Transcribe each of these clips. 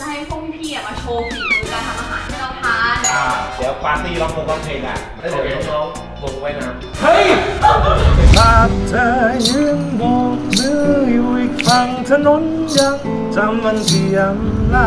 จะให้พวกพี่ๆอะมาโชว์ฝีมือการทำอาหารให้เราทาน อ่าเดี๋ยวปาร์ตี้ร้องเพลงร้องเพลงอะแล้วเดี๋ยวน้องๆลงว่ายน้ำเฮ้ย ภาพเธอยืนโบกมืออยู่อีกฝั่งถนนยังจำมันที่ยำลา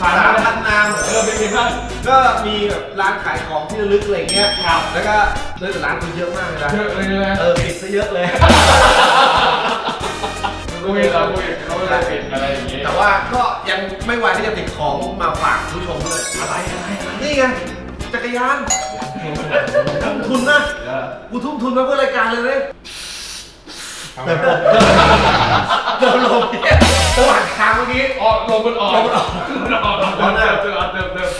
สามสามพัพันนนามเออเป็นไงบ้างก็มีแบบร้านขายของที่ระลึกอะไรเงี้ยครับแล้วก็เลยแต่ร้านคนเยอะมากเลยนะเยอะเลยนะเออปิดซะเยอะเลยกูเห็นเรากูเห็นเขาไม่ได้เป็นอะไรอย่างงี้แต่ว่าก็ยังไม่ไหวที่จะติดของมาฝากผู้ชมเลยอะไรอะไรอะไรนี่ไงจักรยานทุ่มทุนนะเออกูทุ่มทุนมาเพื่อรายการเลยเลยเดินลงเดินลงเนี่ย ระหว่างทางเมื่อกี้ออกลงมันออกลงมันออกลงมันออกเติมเติมเติมเติม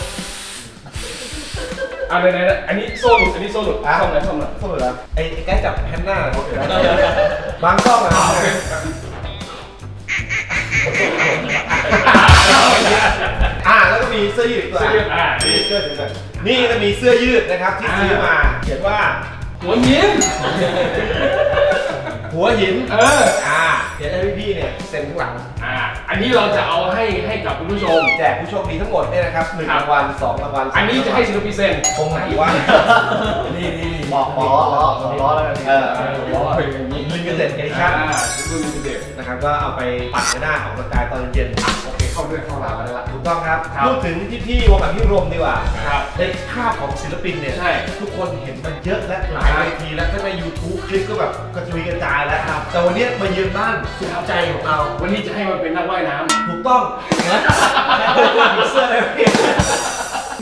อะไหนไหนๆอันนี้โซ่หลุดอันนี้โซ่หลุดซ่อมไหนซ่อมไหนสมุดแล้วไอ้ไอ้ใกล้จับแฮนน่าโอเลยบางกล้องอะอ่าแล้วก็มีเสื้อยืดตัวเสื้อยืดอะนี่เสื้อยืดนี่จะมีเสื้อยืดนะครับที่ซื้อมา เขียนว่า หัวยิ้มหัวหิน เออ อ่า เดี๋ยวให้พี่ๆเนี่ยเซ็นข้างหลัง อ่าอันนี้เราจะเอาให้ให้กับคุณผู้ชม แจกผู้โชคดีทั้งหมดเนี่ยนะครับหนึ่งครับรางวัลสองรางวัลอันนี้จะให้ศิลปินเซ็นตรงไหนวะนี่นี่นี่บอกหมอล้อล้อแล้วกันเออล้ออย่างนี้ลิมิเต็ดเอดิชั่นอ่ารุ่นลิมิเต็ดนะครับก็เอาไปปั่นก็ได้ออกกำลังกายตอนเย็นโอ เคเข้าเรื่องเข้าราวกันได้ละถูกต้องครับ ครับพูดถึงพี่ๆวงการพิรมดีกว่าครับในภาพของศิลปินเนี่ยใช่ ทุกคนเห็นมาเยอะและหลายใช่เวทีแล้วทั้งใน YouTube คลิปก็แบบกระจุยกระจายแล้วครับ แต่วันนี้มาเยือนบ้านสุขใจของเรา วันนี้จะให้มันเป็นนักว่ายน้ำถูกต้องเสื้ออะไรเนี่ย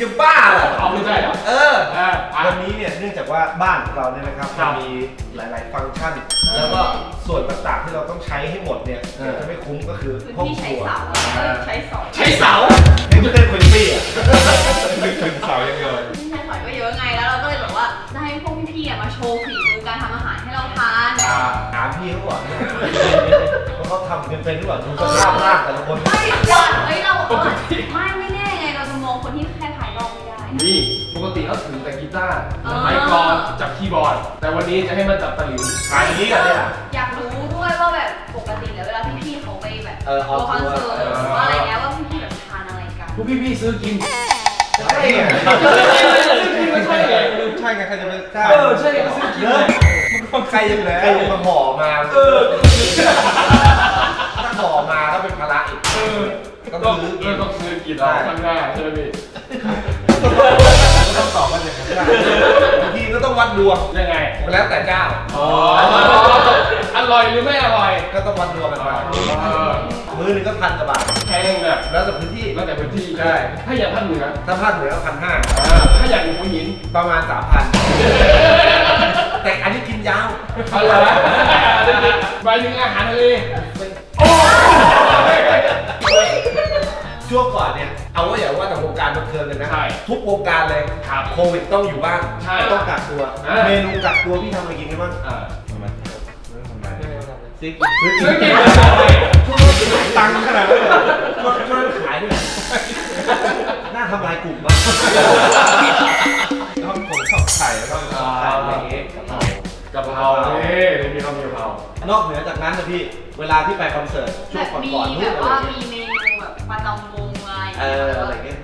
ยังบ้าเหรอเอาไม่ใช่เหรอเออ อ่าอะ วันนี้เนี่ยเนื่องจากว่าบ้านของเราเนี่ยนะครับครัมันบมีหลาย ๆ ฟังก์ชัน แล้วก็ส่วนต่างๆที่เราต้องใช้ให้หมดเนี่ยเออ จะไม่คุ้มก็คือพื้นห้องที่คใช้รัวเสาเออใช้สอยใช้เสาให้เต้นคนปี้อะนึกถึงเสาอย่างเดียวเลยพื้นที่ใช้สอยก็เยอะไงแล้วเราก็เลยแบบว่าจะให้พวกพี่ๆอะมาโชว์ฝีมือการทำอาหารให้เราทาน อ่าถามพี่เขาก่อนนะว่าเขาทำเป็นเป็นหรือเปล่าดูสภาพร่างแต่ละคน ไม่ก่อนเฮ้ยเราเออไม่ไม่แน่ไงเราจะมองคนที่แค่ภายนอกไม่ได้นี่ปกติเขาถือแต่กีตาร์อ๋อสมัยก่อนจับคีย์บอร์ด แต่วันนี้จะให้มันจับตะหลิวขายนี้กันเนี่ยอยากรู้ด้วยว่าแบบปกติแล้วเวลาพี่ๆเขาไปแบบเออออกคอนทัวร์เสิร์ตหรือว่าอะไรเงี้ยว่าพี่ๆแบบทานอะไรกันพวกพี่ๆซื้อกินใช่ไงไม่ใช่ไงใช่ไงใครจะไปใช่เออใช่ก็ซื้อกินเนเลอะยใครจะใครจะมาห่อมาเออถ้าห่อมาก็เป็นภาระอีกเออต้องต้องซื้อเอกิอนต้องซื้อกินเอาข้างหน้าใช่ไหมพี่ ต้องตอบกันอย่างนั้นได้บางทีก็ต้องวัดดวงยังไงแล้วแต่เจ้าอ๋ออร่อยหรือไม่อร่อย ก็ต้องวัดดวงกันไปเออมือหนึ่งก็พันกว่าบาทแพงแบบแล้วแต่พื้นที่แล้วแต่พื้นที่ใช่ถ้าอย่างภาคเหนือถ้าพันเหนือก็พันห้าอ่าถ้าอย่างหัวหินประมาณสามพันแต่อันนี้กินยาวอะไรวะหมายถึงอาหารทะเลช่วงก่อนเนี่ย เอาว่าอย่าว่าแต่วงการบันเทิงเลยนะใช่ทุกวงการเลยครับโควิดต้องอยู่บ้านใช่ต้องกักตัว อ่า เมนูกักตัวพี่ทำอะไรกินกันบ้างอ่าทำไมไม่ทำไมซิกซื้อกินตังค์ขนาดนั้นเลยช่วยช่วยขายด้วยน่าทำลายกลุ่มมากต้องผมชอบไข่แล้วก็อ่าอะไรอย่างเงี้ยกะเพรานี่มีข้าวมีกะเพรานอกเหนือจากนั้นนะพี่ เวลาที่ไปคอนเสิร์ตช่วแบงบมีก่อนๆนู่แบนบอะไรว่าเงี้ย มีเมนูแบบประจำวงอะไร เอออะไรเงี้ย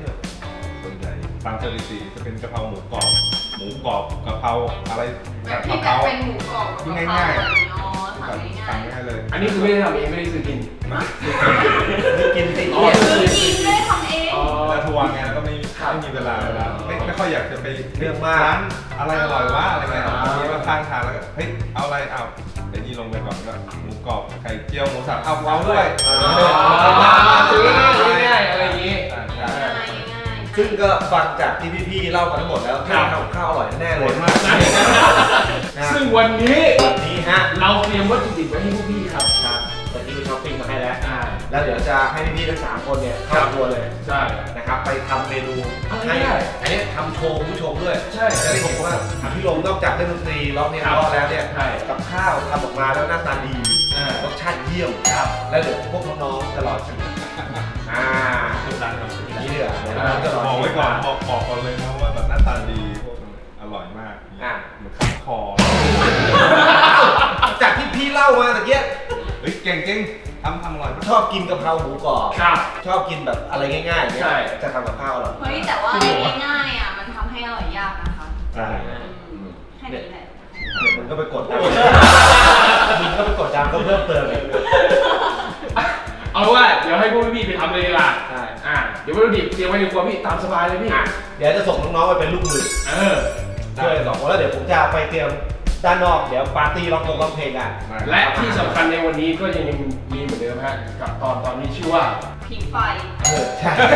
ส่วนใหญ่ตามสถิติจะเป็นกะเพราหมูกรอบ หมูกรอบกะเพราอะไรแบกะบที่เพแบบราเป็นหมูกรอบกับกะเพราง่ายอะไรๆอย่างงี้ยอ๋อสั่งสั่ง่ายง่ายเลยอันนี้คือไม่ได้ทำเองไม่ได้ซื้อกินมาคือกินติดอ๋อซื้อกินไม่ได้ทำเองแล้วทัวร์ไงแล้วก็ไม่ไม่มีเวลาเวลาไม่ไม่ค่อยอยากจะไปเรื่องมากร้านอะไรอร่อยวะอะไรเงี้ยบางทีว่าข้างทางแล้วก็เฮ้ยเอาอะไรเอาไอ้นี่ลงไปก่อนก็หมูกรอบไข่เจียวหมูสับเอาเอาด้วยซื้อง่ายซื้อง่ายอะไรอย่างงี้ ซึ่งก็ฟังจากที่พี่ๆเล่ามาทั้งหมดแล้วครับทำข้าวอร่อยแน่เลยมากนะซึ่งวันนี้วันนี้ฮะเราเตรียมวัตถุดิบไว้ให้พวกพี่ครับครับวันนี้ไปช้อปปิ้งมาให้แล้วอ่าแล้วเดี๋ยวจะให้พี่ๆทั้งสามคนเนี่ยครัเข้าบครัวเลยใช่นะครับไปทำเมนูเอาให้ง่ายอันนี้ทำโชว์คุณผู้ชมด้วยใช่จะได้เห็นว่าพี่ลงนอกจากเล่นดนตรีร้องเพลงเพราะแล้วเนี่ยใช่กับข้าวทำออกมาแล้วหน้าตาดีอ่ารสชาติเยี่ยมครับแล้วเดี๋ยวพวกน้องๆตลอดชีวิตอ่าอย่างนี้เดี๋ย วเดี๋ยวน้องๆตลอดบอกชีไว้วิตก่อนบอกบอกก่อนเลยนะว่าแบบหน้าตาดีพวกมันอร่อยมากอะ เหมือนข้าวคอจากที่พี่เล่ามาตะเกียเฮ้ยเก่งจริงทำทำอร่อยมากชอบกินกะเพราหมูกรอบครับชอบกินแบบอะไรง่ายๆอย่างเงี้ยใช่ จะทำกับข้าวอร่อยเฮ้ยแต่ว่าอะไรง่ายๆอะมันทำให้อร่อยยากนะคะใช่อืมแค่นี้แหละเดี๋ยวมึงก็ไปกดดันมึงก็ไปกดดันก็เพิ่มเติมเลย เอาเป็นว่าเดี๋ยวให้พวกพี่ไปทำเลยดีกว่าใช่อ่า เดี๋ยววัตถุดิบเตรียมไว้ในครัวพี่ตามสบายเลยพี่อะเดี๋ยวจะส่งน้องๆไปเป็นลูกมือเออช่วยกันสองคนแล้วเดี๋ยวผมจะไปเตรียมด้านนอกเดี๋ยวปาร์ตี้ร้องเพลงร้องเพลงกันและที่สำคัญในวันนี้ก็ยังมีเหมือนเดิมฮะกับตอนตอนนี้ชื่อว่าผิงไฟเออใช่ใ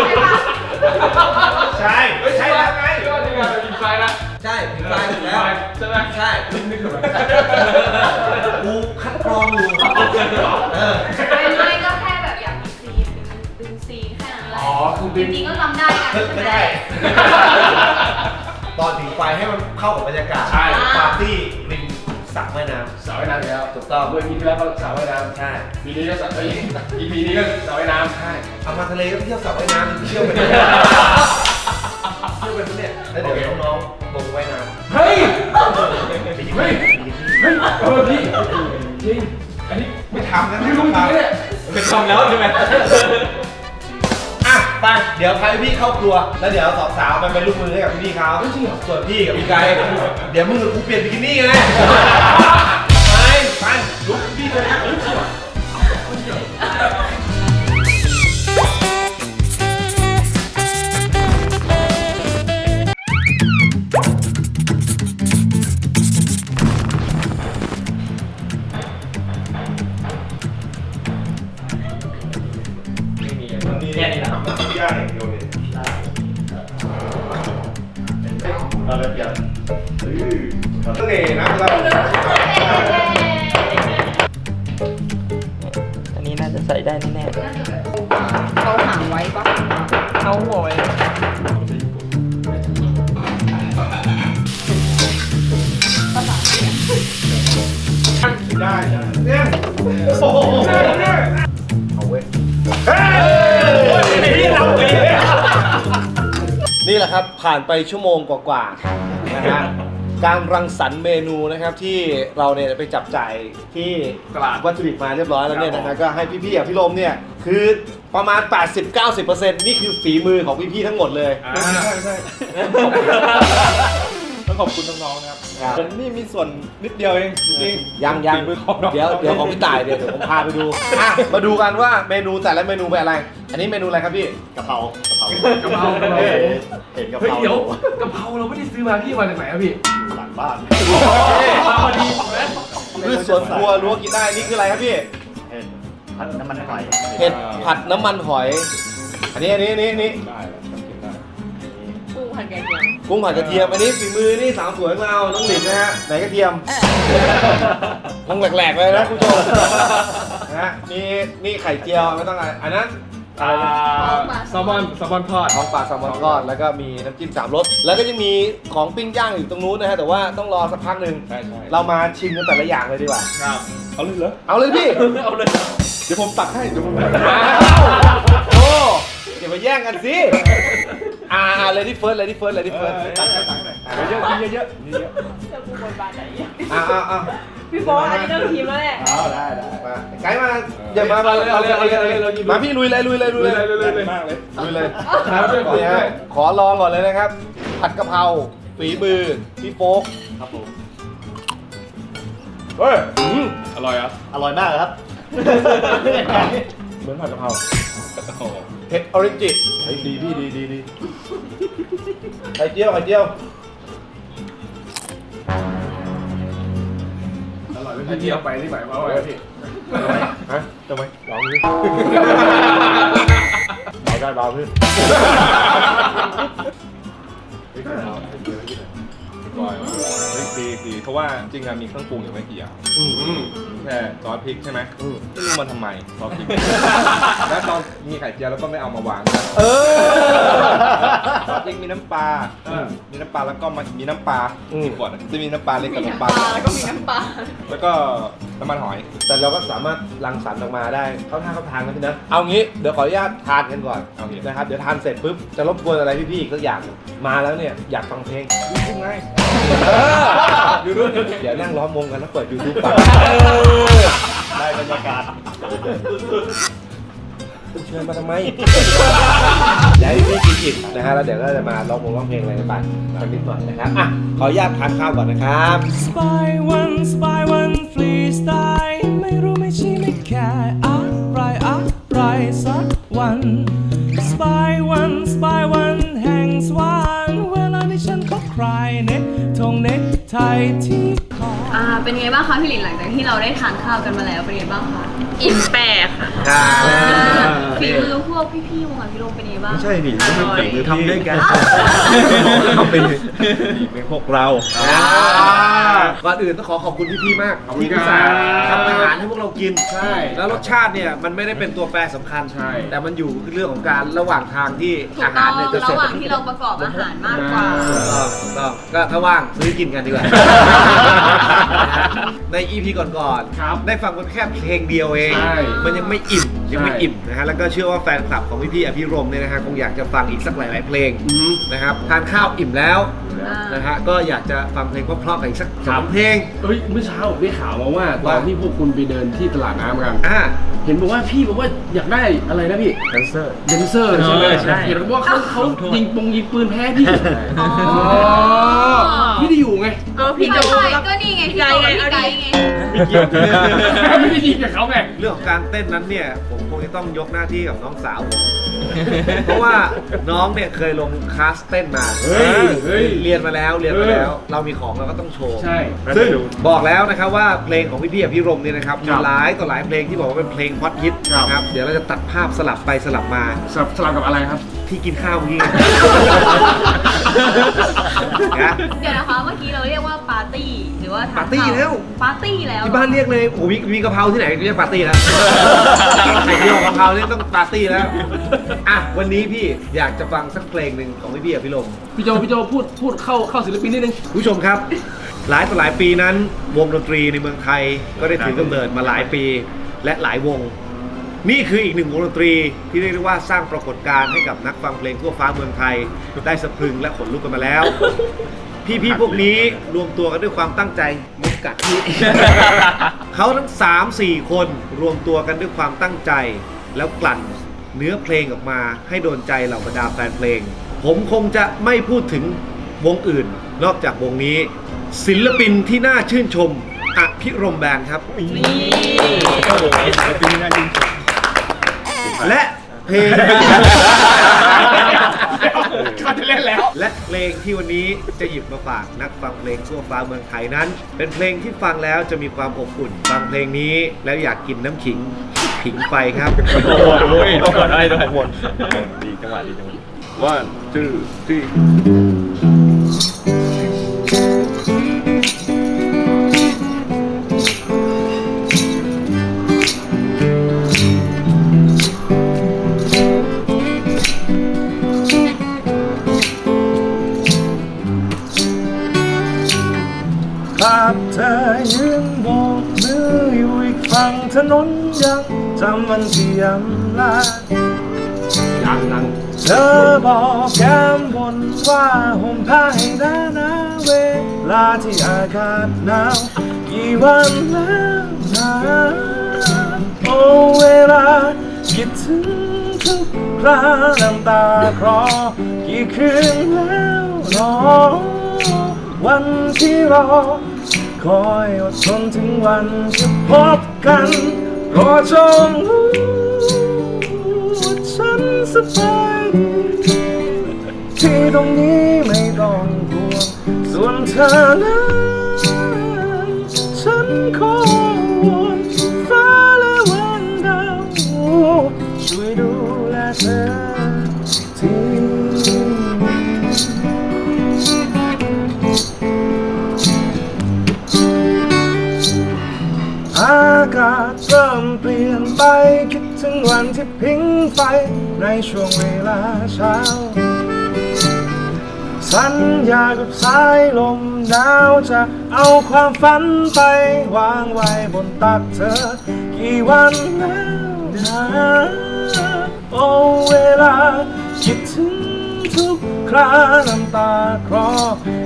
ช่ปะใช่ไม่ใช่แล้วไงก็ยังไงมีไฟนะใช่ถึงไฟถึงแล้วใช่ไหมใช่นึกนึกถึงไหมกูคัดกรองอยู่เออไม่ไม่ อ๋อคือจดึงริงๆก็ทำได้กันใช่ไม่ไหม ได้ ตอนถึงไฟให้มันเข้ากับบรรยากาศใช่ ปาร์ตี้ริมสระว่ายน้สาวว่ายน้ำอีกแล้วถูกต้องเมื่อปีที่แล้วก็สาวว่ายน้ำใช่ำปีนี้ก็สาวเอ้ยอีพีนี้ก็สาวว่ายน้ำใช่เอามาทะเลก็ไปเที่ยวสระว่ายน้ำเที่ยวไปเนี่ยเที่ยวไปเนี่ยแล้วเดี๋ยวน้องๆลงว่ายน้ำเฮ้ย ไปยิงเฮ้ย เฮ้ยเออพี่จริงอันนี้ไม่ทำนะไม่รู้จริงเนี่ยไม่ทำแล้วใช่ไหมอะ ไปเดี๋ยวพาพี่เข้าครัว แล้วเดี๋ยวสองสาวไปเป็นลูกมือให้กับพี่ๆเขาส่วนพี่กับพี่ไก่เดี๋ยวมึงกับกูเปลี่ยนบิกินี่ไงไปไปลุกพี่เลยนะ เราเลยเปลี่ยนเสน่ห์นะเราอันนี้น่าจะใส่ได้แน่น่าจะแบบเขาหางไว้ปะๆเอาหัวไว้ได้ได้เนี่ยโอ้โห นี่แหละครับ ผ่านไปชั่วโมงกว่าๆนะฮะการรังสรรค์เมนูนะครับที่เราเนี่ยไปจับจ่ายที่ตลาดวัตถุดิบมาเรียบร้อยแล้วเนี่ยนะฮะก็ให้พี่ๆกับพี่ลมเนี่ยคือประมาณ 80-90%นี่คือฝีมือของพี่ๆทั้งหมดเลย อ่า ใช่ใช่ ต้องขอบคุณน้องๆนะครับครับ แต่นี่มีส่วนนิดเดียวเองจริงๆยังยังฝีมือของน้องเดี๋ยวเดี๋ยวของพี่ต่ายเดี๋ยวเดี๋ยวผมพาไปดู อะมาดูกันว่าเมนูแต่ละเมนูเป็นอะไร อันนี้เมนูอะไรครับพี่กะเพรากะเพรากะเพรากะเพราเห็นกะเพเฮ้ยราเดี๋ยวกะเพราเราไม่ได้ซื้อมาพี่มาจากไหนอะพี่หลังบ้านมาพอดีไหมคือสวนครัวรั้วกินได้นี่คืออะไรครับพี่ เห็ดพันน้ำมันหอยเห็ดผัดน้ำมันหอย อันนี้อันนี้อันนี้อันนี้ได้แล้วต้องกินได้ปู ผัดแกงเขียวกุ้งผัดกระเทียมอันนี้ฝีมือนี่สาวสวยของเราน้องหลินนะฮะไหนกระเทียมคงแหลกๆเลยนะคุณผู้ชมนะฮะนี่นี่ไข่เจียวไม่ต้องอะไรอันนั้นอ่าแซลมอนแซลมอนทอด ท้องปลาแซลมอนทอดแล้วก็มีน้ำจิ้มสามรสแล้วก็จะมีของปิ้งย่างอยู่ตรงนู้นนะฮะแต่ว่าต้องรอสักพักหนึ่งใช่ใช่เรามาชิมกันแต่ละอย่างเลยดีกว่า ครับเอาเลยเหรอเอาเลยพี่ เอาเลยเดี๋ยวผมตักให้เดี๋ยวผมตักอ้าวโอ้อย่ามาแย่งกันสิ อ่าเลยที่เฟิร์สเลยที่เฟิร์สเลยที่เฟิร์สตักให้ตักให้เยอะๆกินเยอะๆกินเยอะจะปูบนบานไหนอ่าอ่าอ่าพี่โบอสอันนี้ต้องทีมแล้วแหละๆเอาได้ได้มาไกด์มาอย่ามามามาพี่ลุยเลยลุยเลยลุยเลยเลยเลยเลยมากเลยลุยเลยครับด้วยนี่ฮะขอลองก่อนเลยนะครับ ผัดกะเพราฝีมือพี่โฟกครับผมเฮ้ยอืมอร่อยอะอร่อยมากครับ เหมือนผัดกะเพรา โอ้โห เผ็ดออริจิเฮ้ยดีพี่ดีดีดีไข่เจียวไข่เจียวอร่อยเลยที่เอาไปนี่หมายความว่าไงพี่ฮะทำไมลองดิเอาไปได้เบาขึ้ นก่อนเฮ้ยดีดีเพราะว่าจริงๆอะมีเครื่องปรุงอยู่ไม่กี่อย่างอืมแค่ซอสพริกใช่ไหมไม่รู้มันทำไมซอสพริก แล้วตอนมีไข่เจียวแล้วก็ไม่เอามาวางเออ ซอสพริกมีน้ำปลามีน้ำปลาแล้วก็มันมีน้ำปลาอีกขวดอะจะมีน้ำปลาเล็กมีกับน้ำปน้ำลาปลาแล้วก็มีน้ำปลาแล้วก็ น้ำมันหอย แต่เราก็สามารถรังสรรค์ออกมาได้เข้าท่าเข้าทางนะพี่นะ เอางี้เดี๋ยวขออนุญาตทานกันก่อนโอเค นะครับเดี๋ยวทานเสร็จปุ๊บจะรบกวนอะไรพี่ๆอีกสักอย่างมาแล้วเนี่ยอยากฟังเพลงยูทูบไงยูทูบเดี๋ยวนั่งล้อมวงกันแล้วเปิดยูทูบฟัง ได้บรรยากาศ เชิญมาทำไมเดี๋ยวให้พี่กินอิ่มนะฮะแล้วเดี๋ยวก็จะมาร้องวงร้องเพลงอะไรกันไปสักนิดหน่อยนะครับอะขออนุญาตทานข้าวก่อนนะครับสปายวันสปายวันฟรีสไตล์ไม่รู้ไม่ชี้ไม่แค่อะไรอะไรสักวันสปายวันสปายวันแห่งสวรรค์เวลาที่ฉันเขาใครเน็กทงเน็กไทยที่ค ออ่าเป็นไงบ้างคะพี่หลินหลังจากที่เราได้ทานข้าวกันมาแล้วเป็นไงบ้างคะอิ่มแปรค่ะฝีมือพวกพี่ๆวงการพิรมเป็นไงบ้าง ไม่ใช่ดิอร่อยทำด้วยกันเขาเป็นเป็นพวกเรา ก่อนอื่นต้องขอขอบคุณพี่ๆมากขอบคุณที่อุตส่าห์ครับทำอาหารให้พวกเรากิน ใช่ แล้วรสชาติเนี่ยมันไม่ได้เป็นตัวแปรสำคัญ ใช่ แต่มันอยู่เรื่องของการระหว่างทางที่ถูอากต้หาอรงเนี่ยจะเสร็ระจ หว่างที่เราประกอบอาหารมากกว่า ถูกต้องถูกต้องก็ถ้าว่างซื้อกินกันดีกว่าใน EP ก่อนครับๆได้ฟังกันแค่เพลงเดียวเอง ใช่มันยังไม่อิ่มยังไม่ใช่ อิ่มนะฮะแล้วก็เชื่อว่าแฟนคลับของพี่ๆอภิรมย์เนี่ยนะฮะคงอยากจะฟังอีกสักหลายๆเพลงอืม นะครับทานข้าวอิ่มแล้วอ่านนะฮะก็อยากจะฟังเพลงเพราะๆกันอีกสักสามเพลงเฮ้ยเมื่อเช้าผมได้ข่าวมาว่าตว่าอนที่พวกคุณไปเดินที่ตลาดน้ำกัน อ่า เห็นบอกว่าพี่บอกว่าอยากได้อะไรนะพี่แดนเซอร์ แดนเซอร์ใช่ไหมเออใช่ เห็นบอกว่าเขาเขายิงปงยิงปืนแพ้พี่อ๋อพี่ได้อยู่ไงก็พี่โจใช่ก็นี่ไงพี่โจกับพี่ไกด์ไงไม่ได้ยิงกับเขาไง เรื่องของการเต้นนั้นเนี่ย ผมคงจะต้องยกหน้าที่กับน้องสาวผม เพราะว่าน้องเนี่ยเคยลงคลาสเต้นมาเฮ้ยเฮ้ย เรียนมาแล้วเรียนมาแล้วเออเรามีของเราก็ต้องโชว์ ใช่ ซึ่งบอกแล้วนะครับว่าเพลงของพี่พี่อภิรมย์เนี่ยนะครับคมีรับหลายต่อหลายเพลงที่บอกว่าเป็นเพลงฮอตฮิตครับ นะครับ เดี๋ยวเราจะตัดภาพสลับไปสลับมาสลับสลับกับอะไรครับ ที่กินข้าวเมื่อกี้ไง นะ เดี๋ยวนะคะเมื่อกี้เราเรียกว่าปาร์ตี้หรือว่าทนปาร์ตี้ข้แล้ว ปาร์ตี้แล้วที่บ้านเรียกเลยโอ้โหมีมีกะเพราที่ไหนเรียกปาร์ตี้แล้วไข่เจียวกะเพราเนี่ยต้องปาร์ตี้แล้วอะวันนี้พี่อยากจะฟังสักเพลงหนึ่งของพี่พี่อภิรมย์พี่โจพี่โจพูดพูดเข้าเข้าศิลปินนิดนึง ผู้ชมครับ หลายต่อหลายปีนั้นวงดนตรีในเมืองไทยก็ได้ถือกำเนิดมาหลายปีและหลายวง นี่คืออีกหนึ่งวงดนตรีที่เรียกได้ว่าสร้างปรากฏการณ์ให้กับนักฟังเพลงทั่วฟ้าเมืองไทย ได้สะพรึงและขนลุกกันมาแล้ว พี่ๆพวกนี้รวมตัวกันด้วยความตั้งใจมุกกัดที่ เขาทั้ง 3 4 คนรวมตัวกันด้วยความตั้งใจ แล้วกลั่น เนื้อเพลงออกมาให้โดนใจเหล่าบรรดาแฟนเพลง ผมคงจะไม่พูดถึงวงอื่น นอกจากวงนี้ ศิลปินที่น่าชื่นชมอภิรมย์แบนด์ครับและเพลง เขาจะเล่นแล้ว และเพลงที่วันนี้จะหยิบมาฝากนักฟังเพลงทั่วฟ้าเมืองไทยนั้น เป็นเพลงที่ฟังแล้วจะมีความอบอุ่น ฟังเพลงนี้แล้วอยากกินน้ำขิง ผิงไฟครับโอ้โหต้องกดได้ด้วยวนดีจังหวะดีจังหวะ one two three ภาพเธอยืนโบกมืออยู่อีกฝั่งถนนยัง จำวันที่ยำลายังยังเธอบอกแก้มบนว่าห่มผ้าให้หนาหนาเวลาที่อากาศหนาวกี่วันแล้วนะโอ้เวลาคิดถึงทุกคราน้ำตาคลอกี่คืนแล้วรอวันที่รอคอยอดทนถึงวันจะพบกัน รอจงรู้ว่าฉันสบายดีที่ตรงนี้ไม่ต้องห่วงส่วนเธอนั้น วันที่พิงไฟในช่วงเวลาเช้า สัญญากับสายลมหนาวจะเอาความฝันไป วางไว้บนตักเธอ กี่วันแล้วนะโอ้เวลาคิดถึงทุกคราน้ำตาคลอ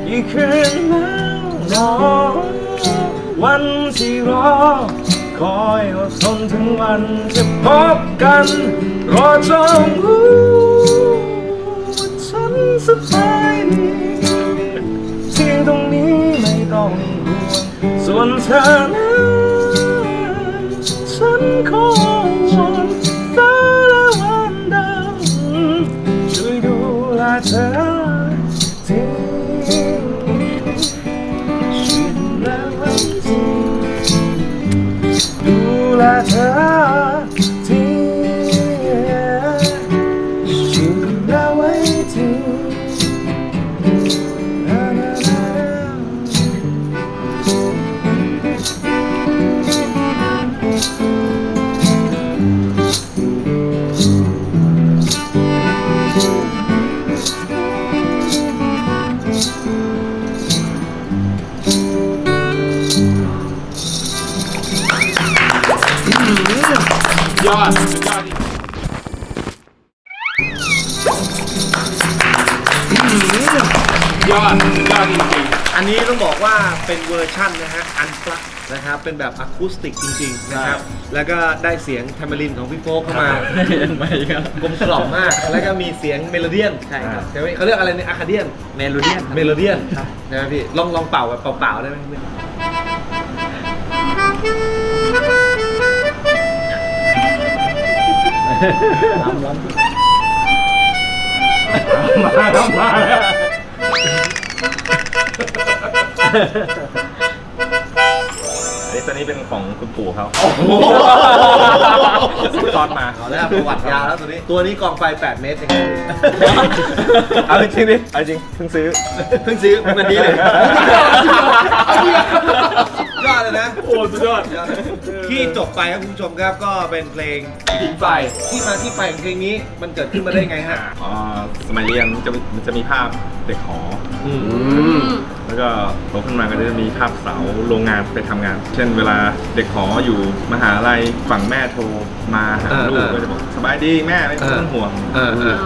กี่คืนแล้วนอวันที่รอ คอยอดทนถึงวันจะพบกัน รอจงรู้ว่าฉันสบายดีที่ตรงนี้ไม่ต้องห่วงส่วนเธอนั้นฉันขอวอนฟ้าและวันดาวช่วยดูแลเธอ ยอดจริงยอดยอดจริงอันนี้ต้องบอกว่าเป็นเวอร์ชั่นนะฮะอันปลักนะครับเป็นแบบอะคูสติกจริงๆนะครับแล้วก็ได้เสียงแทมเบรินของพี่โฟกเข้ามาไม่ครับกลมกล่อมมาก แล้วก็มีเสียงเมโลเดียนใช่ครับใช่ไหมเขาเรียกอะไรเนี่ยอะคาเดียนเมโลเดียนเมโลเดียนนะพี่ลองลองเป่าแบบเปล่าๆได้ไหม พี่มาแล้วมาแล้วอันนี้ตัวนี้เป็นของคุณปู่เขาตอนมาเอาแล้วประวัติยาวแล้วตัวนี้ ตัวนี้กองไฟ 8 เมตรเองเอาจริงดิเอาจริงเพิ่งซื้อ เพิ่งซื้อวันนี้เลย อดเลยนะ โอ้สุดยอดที่จบไปครับคุณผู้ชมครับก็เป็นเพลงผิงไฟที่มาที่ไปของเพลงนี้มันเกิดขึ้นมาได้ไงฮะอ๋อสมัยเรียนจะมันจะมีภาพเด็กหออืมแล้วก็โตขึ้นมาก็จะมีภาพเสาโรงงานไปทำงาน เช่นเวลาเด็กหออยู่มหาลัยฝั่งแม่โทรมาหาลูกเออก็จะบอกสบายดีแม่ไม่ต้องห่วงเออเออ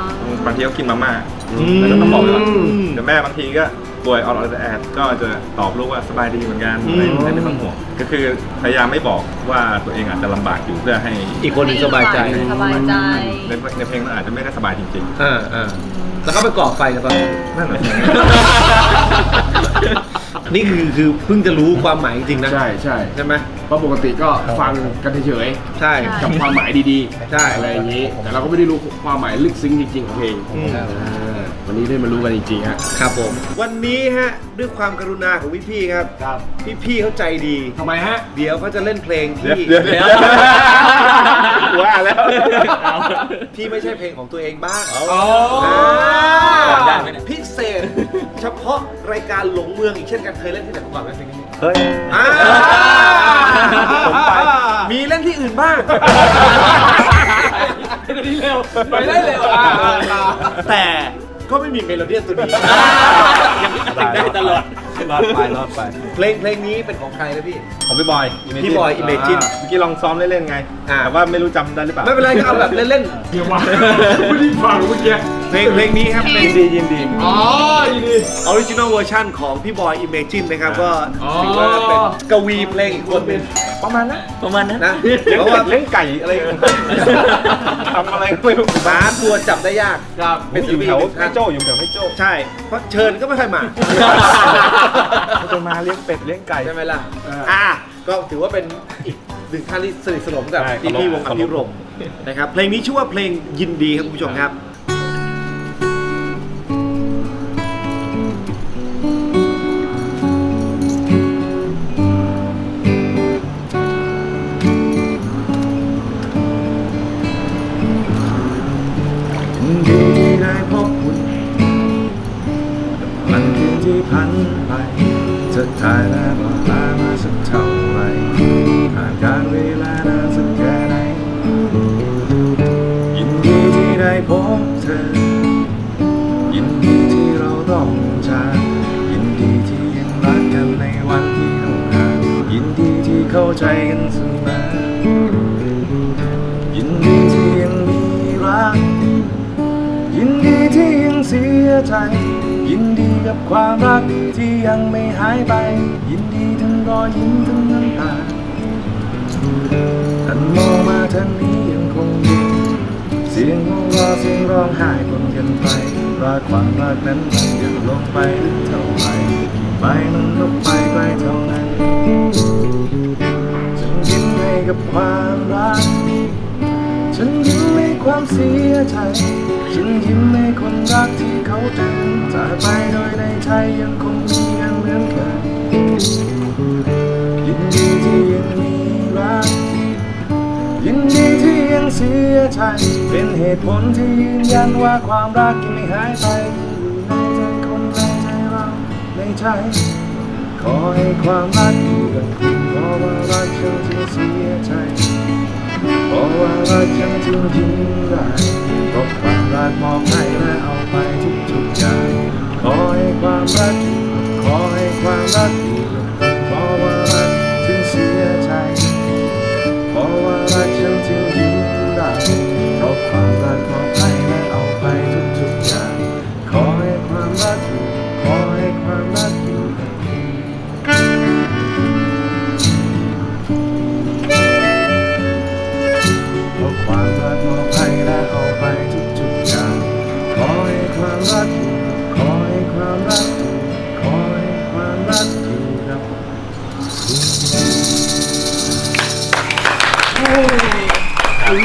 บางทีเขากินมาม่าอืมแล้วก็ต้องบอกเลยว่าเดี๋ยวแม่บางทีก็ ป่วยออดแอดก็จะตอบลูกว่าสบายดีเหมือนกันไม่ไม่ไม่ต้องห่วงก็คือพยายามไม่บอกว่าตัวเองอาจจะลำบากอยู่เพื่อให้อีกคนหนึงสบายใจสบายใจ ในในเพลงมันอาจจะไม่ได้สบายจริงเออเออแล้วก็ไปก่อไฟกันตอนนี้ๆนั่นแหละ นี่คือคือเพิ่งจะรู้ความหมายจริงๆนะใช่ใช่ใช่ไหมเพราะปกติก็ฟังกันเฉยใช่ ๆกับความหมายดีๆใช่ อะไรอย่างนี้ แต่เราก็ไม่ได้รู้ความหมายลึกซึ้งจริงๆของเพลง อืมอ่า วันนี้ได้มารู้กันจริงๆฮะครับผม วันนี้ฮะด้วยความกรุณาของพี่ๆครับ ครับพี่ๆเขาใจดี ทำไมฮะ เดี๋ยวเขาจะเล่นเพลงที่เดี๋ยวเดี๋ยวว่าแล้วที่ไม่ใช่เพลงของตัวเองบ้างอ๋อได้ไหมพิเศษ เฉพาะรายการหลงเมืองอีกเช่นกันเคยเล่นที่ไหนมาก่อนไหมเพลงนี้เฮ้ย อ่าผมไป มีเล่นที่อื่นบ้าง ไปได้เร็วอะแต่ ก็ไม่มีเมโลเดียนตัวนี้ได้ตลอด รอดไปรอดไปเพลงเพลงนี้เป็นของใครนะพี่ ของพี่บอยพี่บอย Imagine เมื่อกี้ลองซ้อมเล่นๆไง อ่า แต่ว่าไม่รู้จำได้หรือเปล่าไม่เป็นไรก็เอาแบบเล่นเดี๋ยวว่าไม่ได้ฟังเมื่อกี้ๆเพลงเพลงนี้ครับเป็นยินดียินดีอ๋อยินดี ออริจินอลเวอร์ชันของพี่บอย Imagine นะครับก็อ๋อถือว่าเป็นกวีเพลงอีกคนหนึง ประมาณนั้นประมาณนั้นนะเพเพราะราะว่าว่าเล่นไก่อะไรทำอะไรก็ไม่รู้หมาตัวจับได้ยากครับเป็นอยู่แถวศิลปินไม่โจ้อยู่แถวไม่โจ้ใช่เพราะเชิญก็ไม่ค่อยมาจะมาเลี้ยงเป็ดเลี้ยงไก่ใช่ไหมล่ะเอออ่อ่าก็ถือว่าเป็นอีกหนึ่งท่านที่สนิทสนมกับใช่พี่พี่วงอเคารพภิรมย์นะครับเพลงนี้ชื่อว่าเพลงยินดีครับคุณผู้ชมครับ ใจกันเสมอยินดีที่ยังมีรัก ยินดีที่ยังเสียใจ ยินดีกับความรักที่ยังไม่หายไป ยินดีทั้งรอยยิ้มทั้งน้ำตาท่านมองมาทางนี้ยังคงมีเสียงหัวเราะเสียงร้องไห้ปนกันไปรักความรักนั้นมันยุดลงไปลึกเท่าไหร่ไปมันก็ไปไกลเท่านั้น กับความรัก ฉันยิ้มให้ความเสียใจ ฉันยิ้มให้คนรักที่เขาเดินจากไปโดยในใจยังคงมีกันเหมือนเคยยินดีที่ยังมีรัก ยินดีที่ยังเสียใจ เป็นเหตุผลที่ยืนยันว่าความรักยังไม่หายไปอยู่ในใจคนในใจเราในใจ ขอให้ความรักอยู่กับ เพราะว่ารักฉันจึงเสียใจเพราะว่ารักฉันจึงยิ้มได้เพราะความรักมอบให้และเอาไปทุกทุกอย่างขอให้ความรักขอให้ความรัก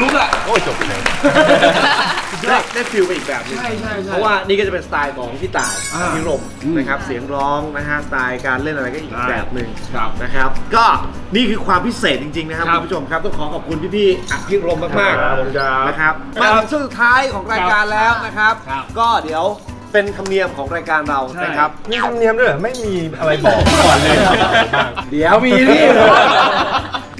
ลุกอะ โอ้ยจบเลยได้ได้ฟิลไปอีกแบบหนึงใช่ใช่ใช่เพราะว่านี่ก็จะเป็นสไตล์ของพี่ต่ายอ่าพี่รมอืมนะครับเสียงร้องนะฮะสไตล์การเล่นอะไรก็อีกใช่แบบหนึ่งครับนะครับก็นี่คือความพิเศษจริงๆนะครับครับคุณผู้ชมครับต้องขอขอบคุณพี่ๆอภิรมมากครับผมครับ ๆนะครับมาถึงช่วงสุดท้ายของรายการแล้วนะครับ ครับก็เดี๋ยวเป็นธรรมเนียมของรายการเราใช่ นะครับ มีธรรมเนียมด้วยเหรอไม่มีอะไรบอกก่อนเลย เดี๋ยวมีนี่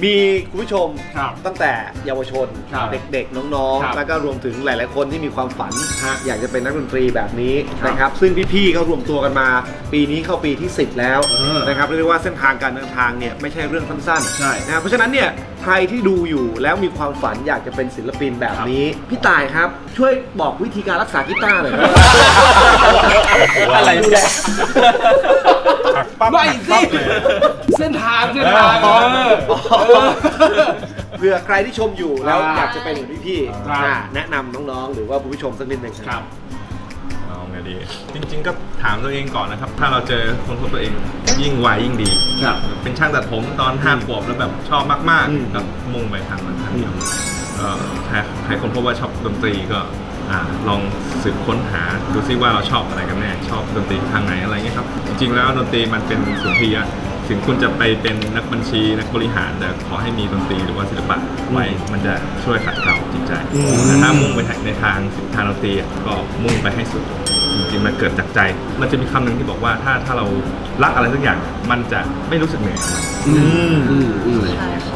มีคุณผู้ชมครับตั้งแต่เยาวชน ครับเด็กๆ น้องครับๆ แล้วก็รวมถึงหลาย ๆ คนที่มีความฝัน ฮะอยากจะเป็นนักดนตรีแบบนี้ครับนะครับ ซึ่งพี่ๆก็รวมตัวกันมา ปีนี้เข้าปีที่ 10 แล้วเออนะครับเรียกได้ว่าเส้นทางการเดินทางเนี่ยไม่ใช่เรื่องสั้นใช่ๆนะครับเพราะฉะนั้นเนี่ยใครที่ดูอยู่แล้วมีความฝันอยากจะเป็นศิลปินแบบนี้ พี่ตายครับช่วยบอกวิธีการรักษากีตาร์หน่อยครับ อะไรเนี่ยหัก ปั๊บไม่หักสิปั๊บเลย เส้นทางเส้นทางอ๋อเออ เผื่อใครที่ชมอยู่แล้วอ่าอยากจะเป็นเหมือนพี่ครับ ๆอ่าแนะนำน้องๆ หรือว่าผู้ชมสักนิดหนึ่งครับ เอาไงดี จริง ๆ ก็ถามตัวเองก่อนนะครับ ถ้าเราเจอคนพบตัวเองยิ่งไวยิ่งดีครับ เป็นช่างตัดผมตอนห้าขวบแล้วแบบชอบมากอืม ๆก็มุ่งไปทางนั้นทางเดียวเอ่อใครใครคนพบว่าชอบดนตรีก็ อ่าลองสืบค้นหาดูซิว่าเราชอบอะไรกันแน่ชอบดนตรีทางไหนอะไรเงี้ยครับจริงๆแล้วดนตรีมันเป็นสุนทรียะถึงคุณจะไปเป็นนักบัญชีนักบริหารแต่ขอให้มีดนตรีหรือว่าศิลปะไว้มันจะช่วยขัดเกลาจิตใจแต่ถ้ามุ่งไปในทางทางดนตรีอะก็มุ่งไปให้สุดจริงๆมันเกิดจากใจ มันจะมีคำหนึ่งที่บอกว่าถ้าถ้าเรารักอะไรสักอย่าง มันจะไม่รู้สึกเหนื่อยกับมันอืมอืมอืม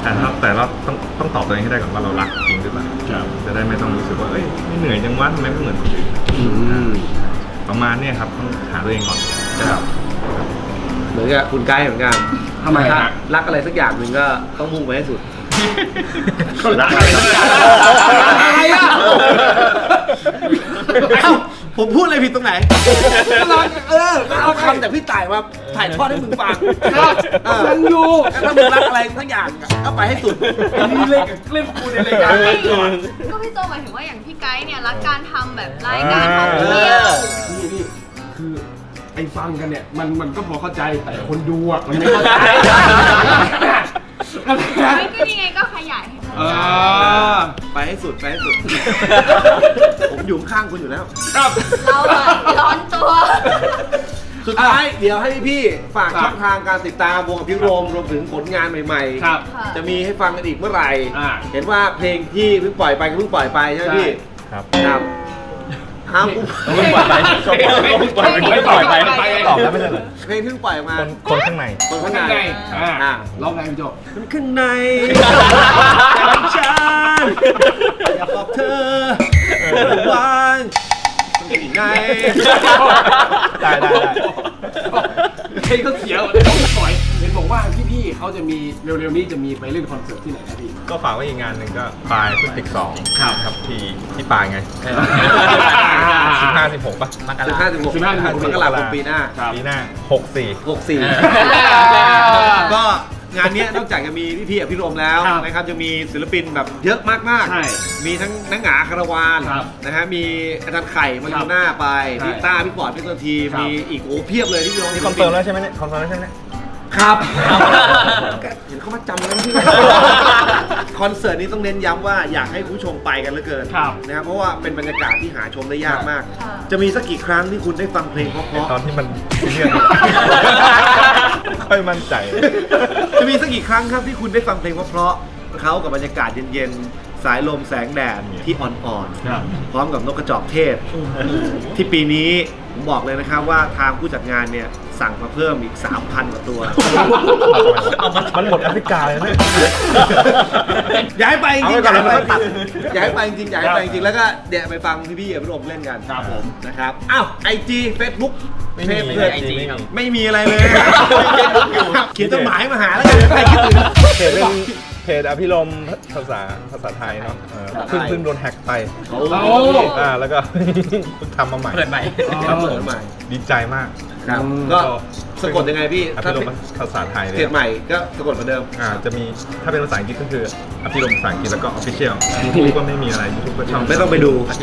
แต่ถ้าแต่เราต้องต้องตอบตัวเองให้ได้ก่อนว่าเรารักจริงหรือเปล่าครับจะ ได้ไม่ต้องรู้สึกว่าเอ้ยไม่เหนื่อยจังวะทำไมไม่เหมือนคนอื่นอืมประมาณเนี้ยครับต้องหาตัวเองก่อนครับเหมือนกับคุณไกด์เหมือนกันทำไมฮะ รักอะไรสักอย่างหนึ่งก็ต้องมุ่งไปให้สุด รักอะไรสักอย่างอะไรอะเอ้าผมพูดอะไรผิดตรงไหนรักเออเอาคำจากพี่ต่ายมาถ่ายทอดให้มึงฟังครับเออฟังอยู่ถ้ามึงรักอะไรสักอย่างอะก็ไปให้สุดนี่เล่นกับเล่นกูในรายการก็พี่โจหมายถึงว่าอย่างพี่ไกด์เนี่ยรักการทำแบบรายการท่องเที่ยวนี่นี่คือไอ้ฟังกันเนี่ยมันมันก็พอเข้าใจแต่คนดูอะมันไม่เข้าใจ ไม่ก็นี่ไงก็ขยายให้เออไปให้สุดไปให้สุด ผมอยู่ข้างๆคุณอยู่แล้ว ครับ เราอะร้อนตัว สุดท้ายเดี๋ยวให้พี่ๆฝากครับช่องทางการติดตามวงอภิรมย์รวมถึงผลงานใหม่ครับค่ะจะมีให้ฟังกันอีกเมื่อไหร่ อ่า เห็นว่าเพลงที่เพิ่งปล่อยไปก็เพิ่งปล่อยไปใช่ไหมพี่ ครับ ครับ อ้าวเพิ่งปล่อยไปชอบปล่อยไปเพิ่งปล่อยไปไม่ปล่อยไปตอบแล้วไม่ใช่เหรอเพลงที่เพิ่งปล่อยออกมาคนคนข้างใน คนข้างในอ่าร้องไงพี่โจคนข้างในฉันอยากบอกเธอวันข้างในได้ได้ได้เพลงก็เสียวเลยต้องปล่อย นบอกว่าว่าพี่ๆเขาจะมีเร็วๆนี้จะมีไปเล่นคอนเสิร์ตที่ไหนนะพี่ ก็ฝากไว้อีกงานหนึ่งก็ปลายพฤศจิกสองครับที่ที่ปลายไงสิบห้าสิบหกป่ะสิบห้าสิบหกสิบห้าสิบหกมกราคมปีหน้าปีหน้าหกสี่หกสี่ก็งานเนี้ยนอกจากจะมีพี่พี่อภิรมย์แล้วครับนะครับจะมีศิลปินแบบเยอะมากใช่ๆมีทั้งนักหงาคาราวานครับนะฮะมีอาจารย์ไข่มาอยู่หน้าไปใช่พี่ต้าพี่ปอดพี่ตัวทีครับมีอีกโอ้เพียบเลยที่พี่น้องนี่คอนเฟิร์มแล้วใช่ไหมเนี่ยคอนเฟิร์มแล้วใช่ไหมเนี่ย ครับ เห็นเขามาจำแล้วพี่คอนเสิร์ตนี้ต้องเน้นย้ำว่าอยากให้ผู้ชมไปกันเหลือเกินครับ นะครับเพราะว่าเป็นบรรยากาศที่หาชมได้ยากมาก ค่ะ จะมีสักกี่ครั้งที่คุณได้ฟังเพลงเพราะตอนที่มันซีเรียสไม่ค่อยมั่นใจ ๆจะมีสักกี่ครั้งครับที่คุณได้ฟังเพลงเพราะๆเขากับบรรยากาศเย็นๆ สายลมแสงแดดที่อ่อนครับ ๆ พร้อมกับนกกระจอกเทศ ที่ปีนี้ผมบอกเลยนะครับว่าทางผู้จัดงานเนี่ย สั่งมาเพิ่มอีก 3,000กว่าตัว มันหมดแอฟริกาเลยเนี่ย ย้ายไปจริงๆเอาไว้ก่อนย้ายไปแล้วค่อยตัดย้ายไปจริงๆย้ายไปจริงๆแล้วก็เดี๋ยวไปฟังพี่ๆกับพี่โอมเล่นกันครับผม นะครับอ้าวไอจีเฟซบุ๊กไม่มีเพจไอจีครับ ไม่มีอะไรเลยเขียนจดหมายมาหาแล้วกันใครคิดถึงเพจเป็น เพจอภิรมย์ภาษาภาษาไทยเนาะเออเพิ่งเพิ่งโดนแฮ็กไปโอ้อ่าแล้วก็ เพิ่งทำมาใหม่เปิดใหม่ครับเปิดใหม่ ดีใจมาก ครับ ก็ สะกดยังไงพี่อถ้าภิรมย์ภาษาไทยเลยเพจใหม่ก็สะกดเหมือนเดิม อ่าจะมีถ้าเป็นภาษาอังกฤษก็คืออภิรมย์ภาษาอังกฤษแล้วก็ official YouTube ก็ไม่มีอะไร YouTube ก็ช่องไม่ต้องไปดูอะ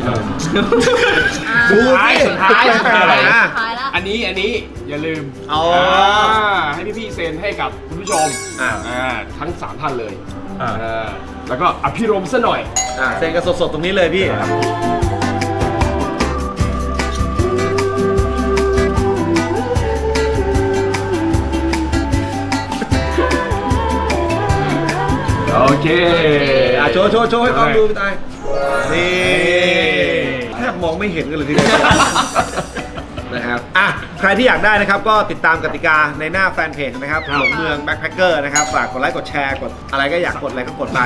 ดูสุดท้ายสุดท้ายอะไรนะท้ายละ อันนี้อันนี้อย่าลืมอ๋อให้พี่ๆเซ็นให้กับคุณผู้ชมอ่า อ่าทั้ง 3 ท่านเลยอ่าเออแล้วก็อภิรมย์ซะหน่อย อะเซ็นกันสดๆตรงนี้เลยพี่ โอเคอะโชว์โชว์โชว์ให้กล้องดูพี่ตายนี่แทบมองไม่เห็นกันเลยทีเดียวนะครับอะ ใครที่อยากได้นะครับก็ติดตามกติกาในหน้าแฟนเพจนะครับครับหลงเมืองแบ็คแพคเกอร์นะครับฝากกดไลค์กดแชร์กดอะไรก็อยากกดอะไรก็กดไป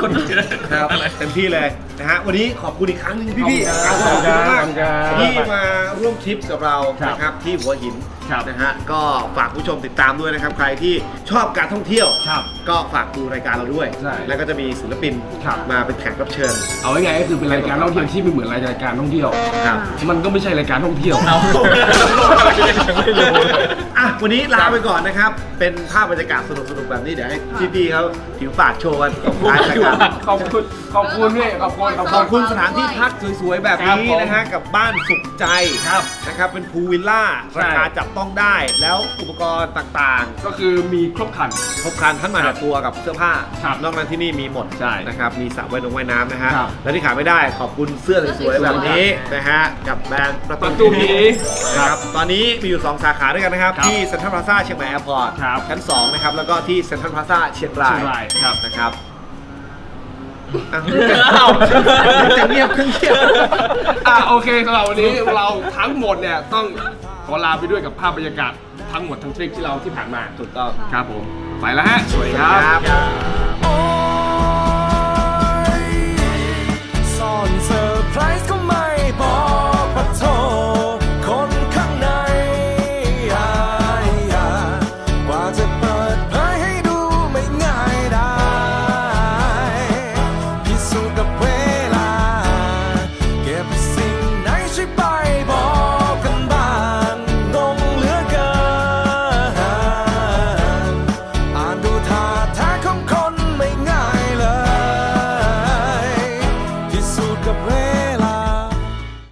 คนเยอะครับเต็มที่เลยนะฮะวันนี้ขอบคุณอีกครั้งหนึงพี่พี่ๆขอบคุณมากขอบคุณครับที่มาร่วมทริปกับเราครับนะครับที่หัวหินครับ นะฮะก็ฝากผู้ชมติดตามด้วยนะครับ ใครที่ชอบการท่องเที่ยว ครับ ก็ฝากดูรายการเราด้วย ใช่แล้วก็จะมีศิลปินครับ มาเป็นแขกรับเชิญ เอาง่ายๆก็คือเป็นรายการท่องเที่ยวที่ไม่เหมือนรายการท่องเที่ยว ครับ มันก็ไม่ใช่รายการท่องเที่ยวยังไม่รู้เลยอะวันนี้ลาไปก่อนนะครับ เป็นภาพบรรยากาศสนุกๆแบบนี้เดี๋ยวให้พี่ๆเขาผิวปากโชว์กันตบท้ายรายการ ขอบคุณขอบคุณพี่ขอบคุณ ขอบคุณสถานที่พักสวยๆ แบบครับนี้ผมนะฮะกับบ้านสุขใจครับนะครับเป็นพูลวิลล่าใช่ ราคาจับต้องได้ แล้วอุปกรณ์ต่างก็คือมีครบครัน ๆครบครันทั้งมาแต่ตัวกับเสื้อผ้าครับนอกนั้นที่นี่มีหมดใช่นะครับมีสระว่ายน้ำว่ายน้ำนะฮะครับ และที่ขาดไม่ได้ขอบคุณเสื้อสวยๆแบบนี้นะฮะกับแบรนด์ประประตูผีนะครับตอนนี้มีอยู่ 2 สาขาด้วยกันนะครับ ครับที่เซ็นทรัลพลาซ่าเชียงใหม่แอร์พอร์ตครับ ชั้น 2 นะครับ แล้วก็ที่เซ็นทรัลพลาซ่าเชียงรายเชียงรายครับ นะครับอะจะเงียบเครื่องเงียบ อะโอเคสำหรับวันนี้เราทั้งหมดเนี่ยต้องขอลาไปด้วยกับภาพบรรยากาศทั้งหมดทั้งทริปที่เราที่ผ่านมาถูกต้อง ครับผมไปแล้วฮะ สวัสดีครับครับซ่อนเสริ